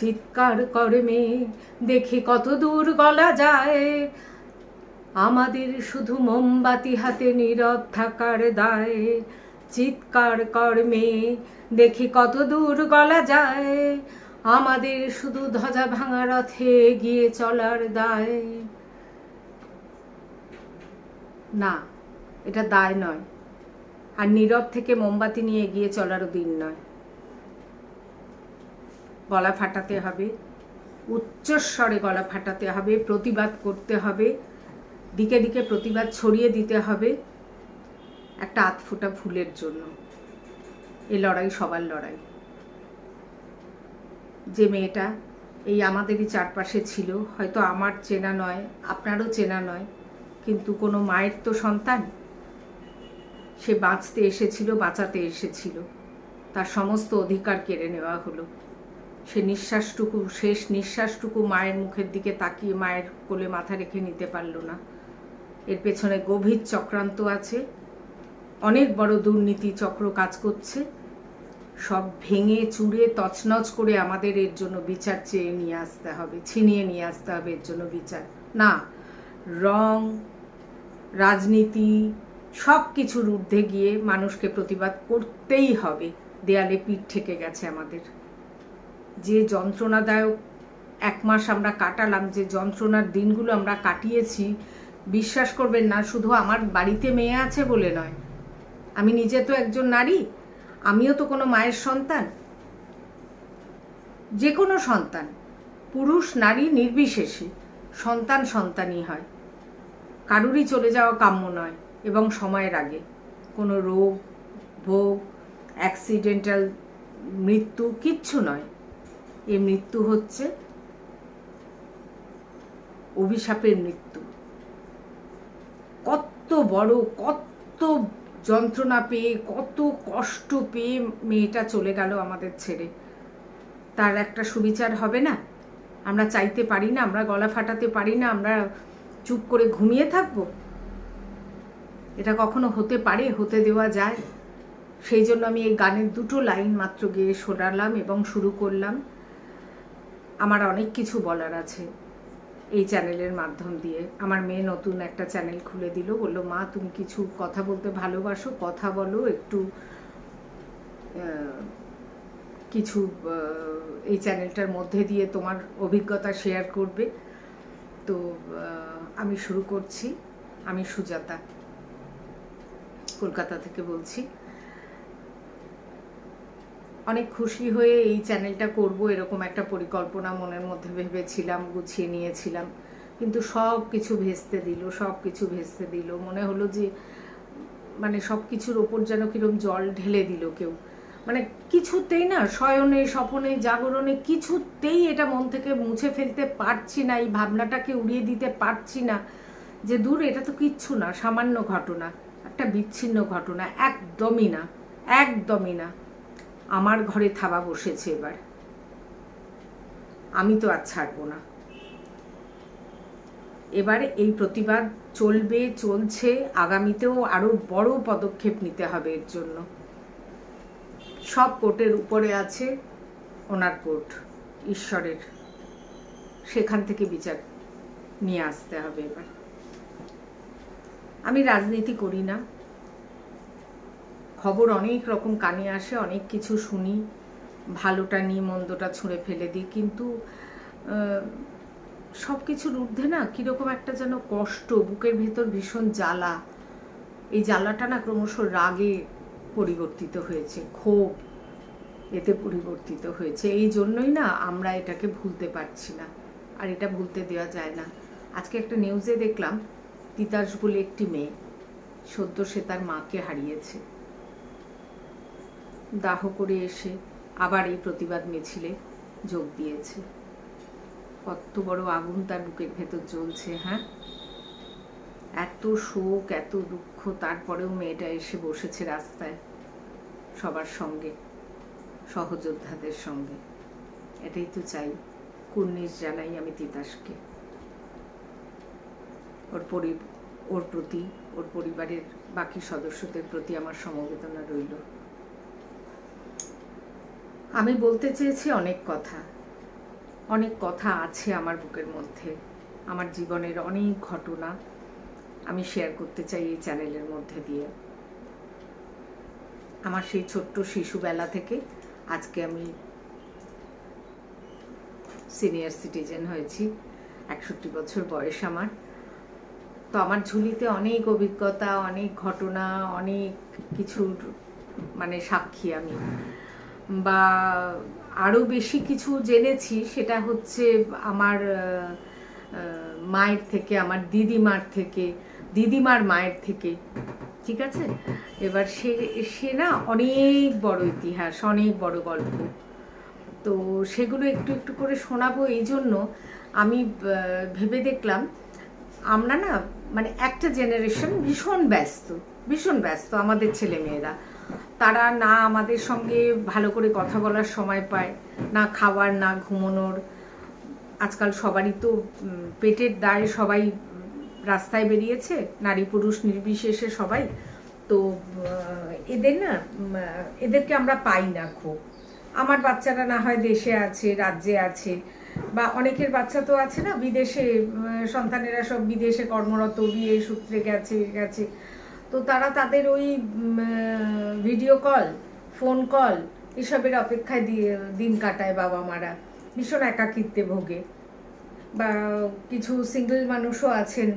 চিৎকার করে মেয়ে, দেখি কত দূর গলা যায়। আমাদের শুধু মোমবাতি হাতে নীরব থাকার দায়। চিৎকার কর মেয়ে, দেখি কত দূর গলা যায়। আমাদের শুধু ধ্বজা ভাঙা রথে গিয়ে চলার দায়। না, এটা দায় নয়। আর নীরব থেকে মোমবাতি নিয়ে এগিয়ে চলারও দিন নয়। গলা ফাটাতে হবে, উচ্চস্বরে গলা ফাটাতে হবে, প্রতিবাদ করতে হবে, দিকে দিকে প্রতিবাদ ছড়িয়ে দিতে হবে, একটা আধফোটা ফুলের জন্য। এ লড়াই সবার লড়াই। যে মেয়েটা এই আমাদেরই চারপাশে ছিল, হয়তো আমার চেনা নয়, আপনারও চেনা নয়, কিন্তু কোনো মায়ের তো সন্তান। সে বাঁচতে এসেছিল, বাঁচাতে এসেছিল। তার সমস্ত অধিকার কেড়ে নেওয়া হলো। সে নিঃশ্বাসটুকু, শেষ নিঃশ্বাসটুকু মায়ের মুখের দিকে তাকিয়ে মায়ের কোলে মাথা রেখে নিতে পারল না। এর পেছনে গভীর চক্রান্ত আছে। অনেক বড় দুর্নীতি চক্র কাজ করছে। সব ভেঙে চুড়ে তছনছ করে আমাদের এর জন্য বিচার চেয়ে নিয়ে আসতে হবে, ছিনিয়ে নিয়ে আসতে হবে এর জন্য বিচার। না, রং, রাজনীতি, সব কিছুর ঊর্ধ্বে গিয়ে মানুষকে প্রতিবাদ করতেই হবে। দেয়ালে পিঠ ঠেকে গেছে আমাদের। যে যন্ত্রণাদায়ক এক মাস আমরা কাটালাম, যে যন্ত্রণার দিনগুলো আমরা কাটিয়েছি, বিশ্বাস করবেন না, শুধু আমার বাড়িতে মেয়ে আছে বলে নয়। আমি নিজে তো একজন নারী, আমিও তো কোনো মায়ের সন্তান। যে কোনো সন্তান, পুরুষ, নারী নির্বিশেষে সন্তান সন্তানই হয়। কারুরই চলে যাওয়া কাম্য নয়, এবং সময়ের আগে। কোনো রোগ, ভোগ অ্যাক্সিডেন্টাল মৃত্যু কিচ্ছু নয়। এই মৃত্যু হচ্ছে অভিশাপের মৃত্যু। কত বড়, কত যন্ত্রণা পেয়ে, কত কষ্ট পেয়ে মেয়েটা চলে গেল আমাদের ছেড়ে। তার একটা সুবিচার হবে না? আমরা চাইতে পারি না, আমরা গলা ফাটাতে পারি না, আমরা চুপ করে ঘুমিয়ে থাকব? এটা কখনো হতে পারে, হতে দেওয়া যায়। সেই জন্য আমি এই গানের দুটো লাইন মাত্র গিয়ে শোনালাম এবং শুরু করলাম। আমার অনেক কিছু বলার আছে এই চ্যানেলের মাধ্যম দিয়ে। আমার মেয়ে নতুন একটা চ্যানেল খুলে দিল, বলল, মা, তুমি কিছু কথা বলতে ভালোবাসো, কথা বলো, একটু কিছু এই চ্যানেলটার মধ্যে দিয়ে তোমার অভিজ্ঞতা শেয়ার করবে। তো আমি শুরু করছি। আমি সুজাতা, কলকাতা থেকে বলছি। অনেক খুশি হয়ে এই চ্যানেলটা করব এরকম একটা পরিকল্পনা মনের মধ্যে ভেবেছিলাম, গুছিয়ে নিয়েছিলাম। কিন্তু সব কিছু ভেস্তে দিল, সব কিছু ভেস্তে দিল। মনে হলো যে মানে সব কিছুর ওপর যেন কিরম জল ঢেলে দিল কেউ। মানে কিছুতেই না, শয়নে, স্বপনে, জাগরণে কিছুতেই এটা মন থেকে মুছে ফেলতে পারছি না, এই ভাবনাটাকে উড়িয়ে দিতে পারছি না। যে দূর, এটা তো কিচ্ছু না, সামান্য ঘটনা, একটা বিচ্ছিন্ন ঘটনা, একদমই না একদমই না। আমার ঘরে থাবা বসেছে এবার। আমি তো আর ছাড়বো না। এবার এই প্রতিবাদ চলবে, চলছে, আগামীতেও আরও বড় পদক্ষেপ নিতে হবে এর জন্য। সব কোর্টের উপরে আছে ওনার কোর্ট, ঈশ্বরের। সেখান থেকে বিচার নিয়ে আসতে হবে এবার। আমি রাজনীতি করি না। খবর অনেক রকম কানে আসে, অনেক কিছু শুনি। ভালোটা নিয়ে মন্দটা ছুঁড়ে ফেলে দিই। কিন্তু সব কিছুর ঊর্ধ্বে না কীরকম একটা যেন কষ্ট, বুকের ভেতর ভীষণ জ্বালা। এই জ্বালাটা না ক্রমশ রাগে পরিবর্তিত হয়েছে, ক্ষোভ এতে পরিবর্তিত হয়েছে। এই জন্যই না আমরা এটাকে ভুলতে পারছি না, আর এটা ভুলতে দেওয়া যায় না। আজকে একটা নিউজে দেখলাম, তিতাস বলে একটি মেয়ে, সদ্য সে তার মাকে হারিয়েছে। দাহ করে এসে আবার এই প্রতিবাদ মিছিলে যোগ দিয়েছে। কত বড় আগুন তার বুকের ভেতর জ্বলছে হ্যাঁ? এত শোক, এত দুঃখ, তারপরেও মেয়েটা এসে বসেছে রাস্তায় সবার সঙ্গে, সহযোদ্ধাদের সঙ্গে। এটাই তো চাই, কুর্নিশ জানাই আমি তিতাসকে। ওর পরি, ওর প্রতি, ওর পরিবারের বাকি সদস্যদের প্রতি আমার সমবেদনা রইল। আমি বলতে চেয়েছি অনেক কথা। অনেক কথা আছে আমার বুকের মধ্যে। আমার জীবনের অনেক ঘটনা আমি শেয়ার করতে চাই এই চ্যানেলের মধ্যে দিয়ে। আমার সেই ছোট্ট শিশুবেলা থেকে আজকে আমি সিনিয়র সিটিজেন হয়েছি, একষট্টি বছর বয়স আমার। তো আমার ঝুলিতে অনেক অভিজ্ঞতা, অনেক ঘটনা, অনেক কিছুর মানে সাক্ষী আমি। বা আরও বেশি কিছু জেনেছি, সেটা হচ্ছে আমার মায়ের থেকে, আমার দিদিমার থেকে, দিদিমার মায়ের থেকে, ঠিক আছে? এবার সে সে না অনেক বড় ইতিহাস, অনেক বড় গল্প। তো সেগুলো একটু একটু করে শোনাবো, এই জন্য আমি ভেবে দেখলাম, আমরা না মানে একটা জেনারেশন ভীষণ ব্যস্ত ভীষণ ব্যস্ত আমাদের ছেলে মেয়েরা তারা না আমাদের সঙ্গে ভালো করে কথা বলার সময় পায়, না খাওয়ার, না ঘুমানোর। আজকাল সবারই তো পেটের দায়ে সবাই রাস্তায় বেরিয়েছে, নারী পুরুষ নির্বিশেষে সবাই। তো এদের না এদেরকে আমরা পাই না খুব। আমার বাচ্চারা না হয় দেশে আছে, রাজ্যে আছে, বা অনেকের বাচ্চা তো আছে না, বিদেশে সন্তানেরা সব বিদেশে কর্মরত, বিয়ে সূত্রে গেছে গেছে। তো তারা তাদের ওই ভিডিও কল ফোন কল এসবের অপেক্ষায় দিয়ে, দিন কাটায় বাবা মারা ভীষণ একাকিত্বে ভোগে। বা কিছু সিঙ্গেল মানুষও আছেন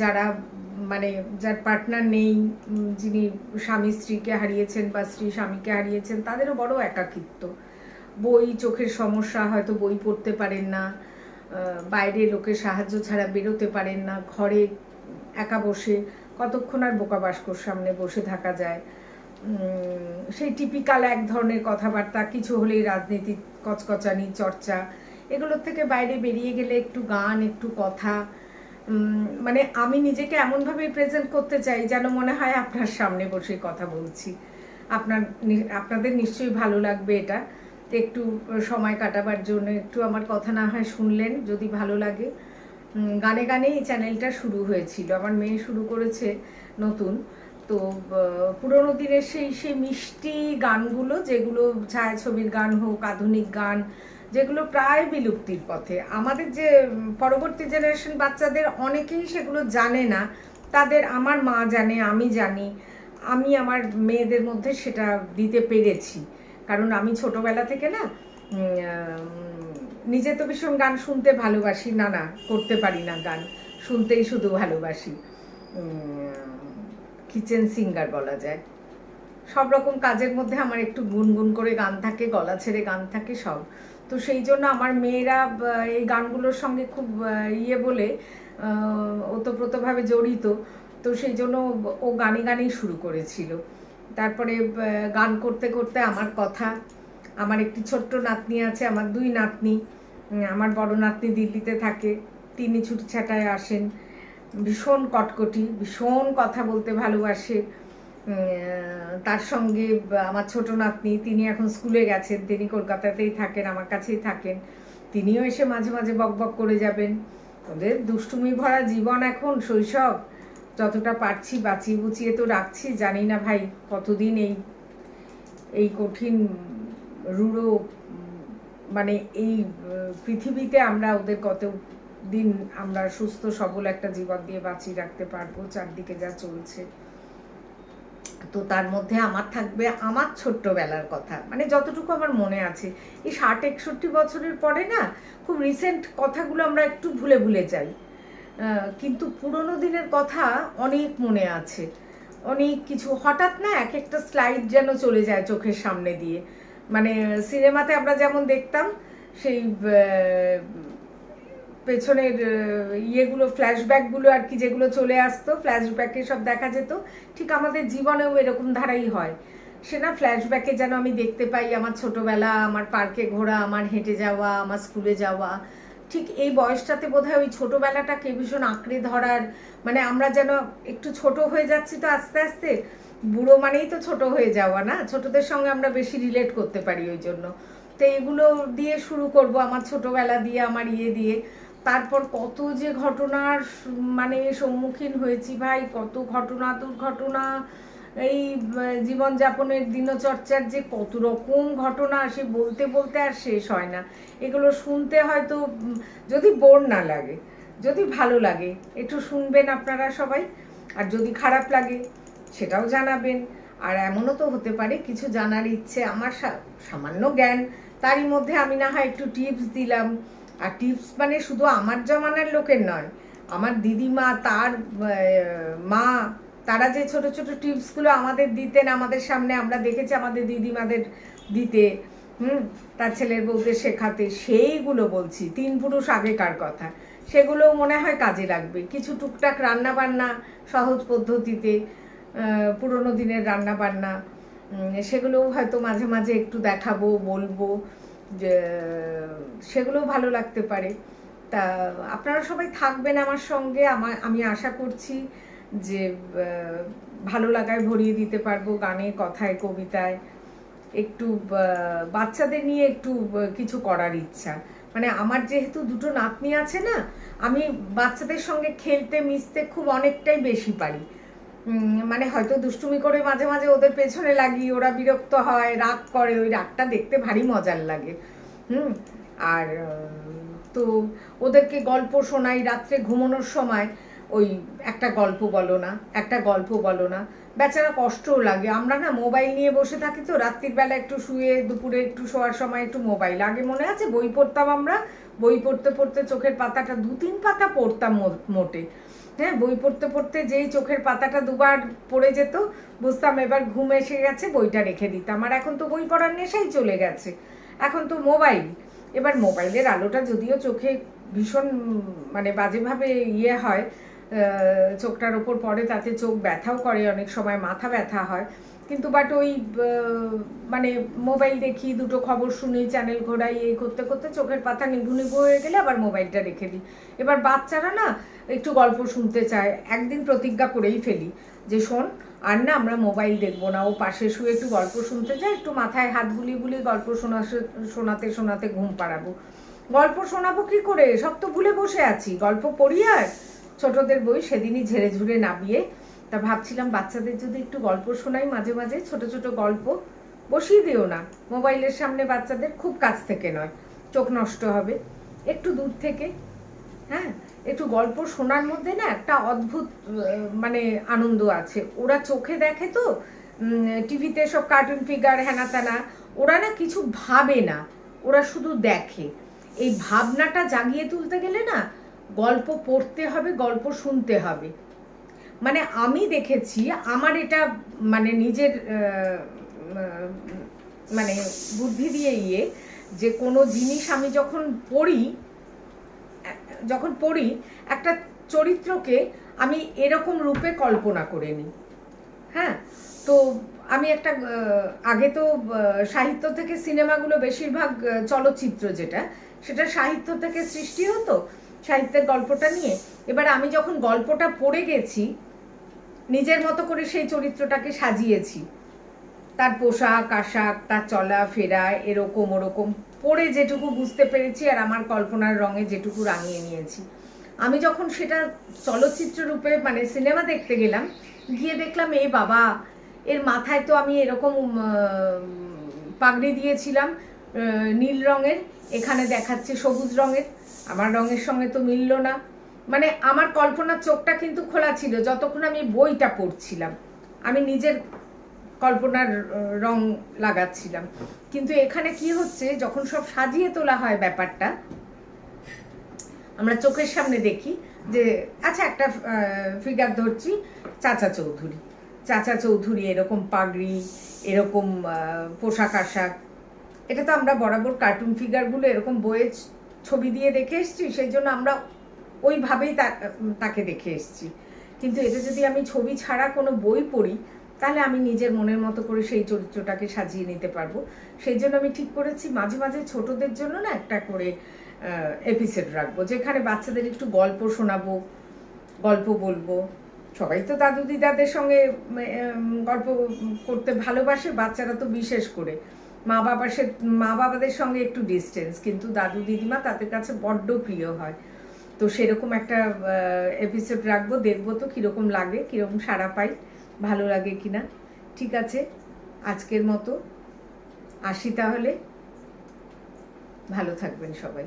যারা মানে যার পার্টনার নেই যিনি স্বামী স্ত্রীকে হারিয়েছেন বা স্ত্রী স্বামীকে হারিয়েছেন, তাদেরও বড় একাকিত্ব। বই, চোখের সমস্যা, হয়তো বই পড়তে পারেন না বাইরে লোকের সাহায্য ছাড়া বেরোতে পারেন না, ঘরে একা বসে কতক্ষণ আর বোকা বাস্কর সামনে বসে থাকা যায়? সেই টিপিক্যাল এক ধরনের কথাবার্তা, কিছু হলেই রাজনীতি, কচকচানি, চর্চা, এগুলোর থেকে বাইরে বেরিয়ে গেলে একটু গান, একটু কথা। মানে আমি নিজেকে এমনভাবে প্রেজেন্ট করতে চাই যেন মনে হয় আপনার সামনে বসে কথা বলছি। আপনার আপনাদের নিশ্চয়ই ভালো লাগবে এটা। একটু সময় কাটাবার জন্য একটু আমার কথা না হয় শুনলেন, যদি ভালো লাগে। গানে গানে এই চ্যানেলটা শুরু হয়েছিল। আমার মেয়ে শুরু করেছে নতুন। তো পুরোনো দিনের সেই সেই মিষ্টি গানগুলো, যেগুলো ছায়াছবির গান হোক, আধুনিক গান, যেগুলো প্রায় বিলুপ্তির পথে। আমাদের যে পরবর্তী জেনারেশন বাচ্চাদের অনেকেই সেগুলো জানে না। তাদের আমার মা জানে, আমি জানি। আমি আমার মেয়েদের মধ্যে সেটা দিতে পেরেছি। কারণ আমি ছোটবেলা থেকে না নিজে তো ভীষণ গান শুনতে ভালোবাসি, না না, করতে পারি না গান, শুনতেই শুধু ভালোবাসি। কিচেন সিঙ্গার বলা যায়। সব রকম কাজের মধ্যে আমার একটু গুনগুন করে গান থাকে, গলা ছেড়ে গান থাকে সব। তো সেই জন্য আমার মেয়েরা এই গানগুলোর সঙ্গে খুব ইয়ে বলে ওতপ্রোতভাবে জড়িত। তো সেই জন্য ও গানে গানেই শুরু করেছিল। তারপরে গান করতে করতে আমার কথা আমার একটি ছোট্ট নাতনি আছে, আমার দুই নাতনি আমার বড় নাতনি দিল্লিতে থাকে, তিনি ছুটি ছাটায় আসেন, ভীষণ কটকটি, ভীষণ কথা বলতে ভালোবাসে তার সঙ্গে আমার ছোট নাতনি, তিনি এখন স্কুলে গেছেন, তিনি কলকাতাতেই থাকেন, আমার কাছেই থাকেন, তিনিও এসে মাঝে মাঝে বক বক করে যাবেন ওদের দুষ্টুমি ভরা জীবন এখন, শৈশব, যতটা পারছি বাঁচিয়ে বুচিয়ে তো রাখছি, জানি না ভাই কতদিন এই এই কঠিন রূঢ় মানে এই পৃথিবীতে আমরা ওদের কত দিন আমরা সুস্থ, সবল একটা জীবন দিয়ে বাঁচিয়ে রাখতে পারব, চারদিকে যা চলছে। তো তার মধ্যে আমার থাকবে আমার ছোট্টবেলার কথা। মানে যতটুকু আমার মনে আছে, এই ষাট, একষট্টি বছরের পরে না, খুব রিসেন্ট কথাগুলো আমরা একটু ভুলে ভুলে যাই। কিন্তু পুরোনো দিনের কথা অনেক মনে আছে। অনেক কিছু, হঠাৎ না এক একটা স্লাইড যেন চলে যায় চোখের সামনে দিয়ে। মানে সিনেমাতে আমরা যেমন দেখতাম, সেই পেছনের ইয়েগুলো, ফ্ল্যাশব্যাকগুলো আর কি যেগুলো চলে আসতো, ফ্ল্যাশব্যাকে সব দেখা যেত, ঠিক আমাদের জীবনেও এরকম ধারাই হয়। সে না ফ্ল্যাশব্যাকে যেন আমি দেখতে পাই, আমার ছোটবেলা, আমার পার্কে ঘোরা, আমার হেঁটে যাওয়া, আমার স্কুলে যাওয়া। ঠিক এই বয়সটাতে বোধহয় ওই ছোটোবেলাটাকে ভীষণ আঁকড়ে ধরার মানে আমরা যেন একটু ছোট হয়ে যাচ্ছি তো আস্তে আস্তে বুড়ো মানেই তো ছোট হয়ে যাওয়া, না? ছোটদের সঙ্গে আমরা বেশি রিলেট করতে পারি ওই জন্য তো এগুলো দিয়ে শুরু করব আমার ছোটবেলা দিয়ে, আমার ইয়ে দিয়ে। তারপর কত যে ঘটনার মানে সম্মুখীন হয়েছি ভাই, কত ঘটনা, দুর্ঘটনা, এই জীবনযাপনের দিনচর্চার যে কত রকম ঘটনা, সে বলতে বলতে আর শেষ হয় না। এগুলো শুনতে হয়তো যদি বোর না লাগে, যদি ভালো লাগে, একটু শুনবেন আপনারা সবাই। আর যদি খারাপ লাগে সেটাও জানাবেন। আর এমনও তো হতে পারে, কিছু জানার ইচ্ছে আমার সামান্য জ্ঞান। তারই মধ্যে আমি না হয় একটু টিপস দিলাম। আর টিপস মানে শুধু আমার জমানার লোকের নয়, আমার দিদিমা, তার মা, তারা যে ছোট ছোট টিপসগুলো আমাদের দিতেন, আমাদের সামনে আমরা দেখেছি আমাদের দিদিমাদের দিতে, হুম, তার ছেলের বউদের শেখাতে, সেইগুলো বলছি। তিন পুরুষ আগেকার কথা। সেগুলো মনে হয় কাজে লাগবে। কিছু টুকটাক রান্না বান্না সহজ পদ্ধতিতে পুরোনো দিনের রান্না বান্না সেগুলোও হয়তো মাঝে মাঝে একটু দেখাবো, বলব যে, সেগুলোও ভালো লাগতে পারে। তা আপনারা সবাই থাকবেন আমার সঙ্গে, আমার, আমি আশা করছি যে ভালো লাগায় ভরিয়ে দিতে পারব গানে, কথায়, কবিতায়। একটু বাচ্চাদের নিয়ে একটু কিছু করার ইচ্ছা। মানে আমার যেহেতু দুটো নাতনি আছে না, আমি বাচ্চাদের সঙ্গে খেলতে, মিশতে খুব অনেকটাই বেশি পারি। মানে হয়তো দুষ্টুমি করে মাঝে মাঝে ওদের পেছনে লাগি, ওরা বিরক্ত হয়, রাগ করে, ওই রাগটা দেখতে ভারী মজার লাগে। হুম? আর তো ওদেরকে গল্প শোনাই রাত্রে ঘুমানোর সময়, ওই একটা গল্প বলো না, একটা গল্প বলো না। বেচারা কষ্টও লাগে। আমরা না মোবাইল নিয়ে বসে থাকি তো, রাত্রির বেলা একটু শুয়ে, দুপুরে একটু শোয়ার সময় একটু মোবাইল। আগে মনে আছে বই পড়তাম আমরা? বই পড়তে পড়তে চোখের পাতাটা দু তিন পাতা পড়তাম মোটে। হ্যাঁ বই পড়তে পড়তে যেই চোখের পাতাটা দুবার পড়ে যেত, বুঝতাম এবার ঘুম এসে গেছে, বইটা রেখে দিতাম। আর এখন তো বই পড়ার নেশাই চলে গেছে। এখন তো মোবাইল। এবার মোবাইলের আলোটা যদিও চোখে ভীষণ মানে বাজেভাবে ইয়ে হয় চোখটার ওপর পড়ে, তাতে চোখ ব্যথাও করে, অনেক সময় মাথা ব্যথা হয়। কিন্তু বাট ওই মানে মোবাইল দেখি, দুটো খবর শুনি চ্যানেল ঘোরাই, এই করতে করতে চোখের পাতা নিভু নিভু হয়ে গেলে আবার মোবাইলটা রেখে দিই। এবার বাচ্চারা না একটু গল্প শুনতে চায়, একদিন প্রতিজ্ঞা করেই ফেলি যে শোন, আর না আমরা মোবাইল দেখব না, ও পাশে শুয়ে একটু গল্প শুনতে চায়, একটু মাথায় হাত বুলিয়ে বুলিয়ে গল্প শোনা শোনাতে শোনাতে ঘুম পাড়াবো। গল্প শোনাবো কি করে? সব তো ভুলে বসে আছি। গল্প পড়ি আর ছোটদের বই সেদিনই ঝেড়ে ঝুড়ে নামিয়ে তা ভাবছিলাম বাচ্চাদের যদি একটু গল্প শোনাই মাঝে মাঝে, ছোট ছোট গল্প বসিয়ে দিও না। মোবাইলের সামনে বাচ্চাদের খুব কাছ থেকে নয়, চোখ নষ্ট হবে। একটু দূর থেকে হ্যাঁ? একটু গল্প শোনার মধ্যে না একটা অদ্ভুত মানে আনন্দ আছে। ওরা চোখে দেখে তো টিভিতে সব কার্টুন ফিগার হ্যানা ত্যানা ওরা না কিছু ভাবে না। ওরা শুধু দেখে। এই ভাবনাটা জাগিয়ে তুলতে গেলে না গল্প পড়তে হবে, গল্প শুনতে হবে। মানে আমি দেখেছি, আমার এটা মানে নিজের মানে বুদ্ধি দিয়ে ইয়ে যে কোনো জিনিস আমি যখন পড়ি যখন পড়ি, একটা চরিত্রকে আমি এরকম রূপে কল্পনা করে নিই। হ্যাঁ? তো আমি একটা আগে তো সাহিত্য থেকে সিনেমাগুলো বেশিরভাগ চলচ্চিত্র যেটা, সেটা সাহিত্য থেকে সৃষ্টি হতো, সাহিত্যের গল্পটা নিয়ে। এবার আমি যখন গল্পটা পড়ে গেছি নিজের মতো করে সেই চরিত্রটাকে সাজিয়েছি। তার পোশাক, আশাক, তার চলা, ফেরা, এরকম ওরকম পড়ে যেটুকু বুঝতে পেরেছি আর আমার কল্পনার রঙে যেটুকু রাঙিয়ে নিয়েছি। আমি যখন সেটা চলচ্চিত্র রূপে মানে সিনেমা দেখতে গেলাম, গিয়ে দেখলাম, এ বাবা, এর মাথায় তো আমি এরকম পাগড়ি দিয়েছিলাম নীল রঙের, এখানে দেখাচ্ছে সবুজ রঙের, আমার রঙের সঙ্গে তো মিললো না। মানে আমার কল্পনার চোখটা কিন্তু খোলা ছিল যতক্ষণ আমি বইটা পড়ছিলাম। আমি নিজের কল্পনার রং লাগাচ্ছিলাম। কিন্তু এখানে কি হচ্ছে, যখন সব সাজিয়ে তোলা হয় ব্যাপারটা, আমরা চোখের সামনে দেখি যে আচ্ছা একটা ফিগার ধরছি, চাচা চৌধুরী। চাচা চৌধুরী এরকম পাগড়ি, এরকম পোশাক আশাক। এটা তো আমরা বরাবর কার্টুন ফিগারগুলো এরকম বইয়ে ছ- ছবি দিয়ে দেখে এসেছি, সেই জন্য আমরা ওইভাবেই তাকে দেখে এসেছি। কিন্তু এটা যদি আমি ছবি ছাড়া কোনো বই পড়ি, তাহলে আমি নিজের মনের মতো করে সেই চরিত্রটাকে সাজিয়ে নিতে পারব। সেই জন্য আমি ঠিক করেছি, মাঝে মাঝে ছোটদের জন্য না একটা করে এপিসোড রাখব, যেখানে বাচ্চাদের একটু গল্প শোনাবো, গল্প বলব। সবাই তো দাদু দিদাদের সঙ্গে গল্প করতে ভালোবাসে, বাচ্চারা তো বিশেষ করে। মা বাবার সে, মা বাবাদের সঙ্গে একটু ডিস্টেন্স কিন্তু দাদু দিদিমা তাদের কাছে বড্ড প্রিয় হয়। তো সেরকম একটা এপিসোড রাখব, দেখব তো কীরকম লাগে, কীরকম সাড়া পাই, ভালো লাগে কি না ঠিক আছে, আজকের মতো আসি তাহলে। ভালো থাকবেন সবাই।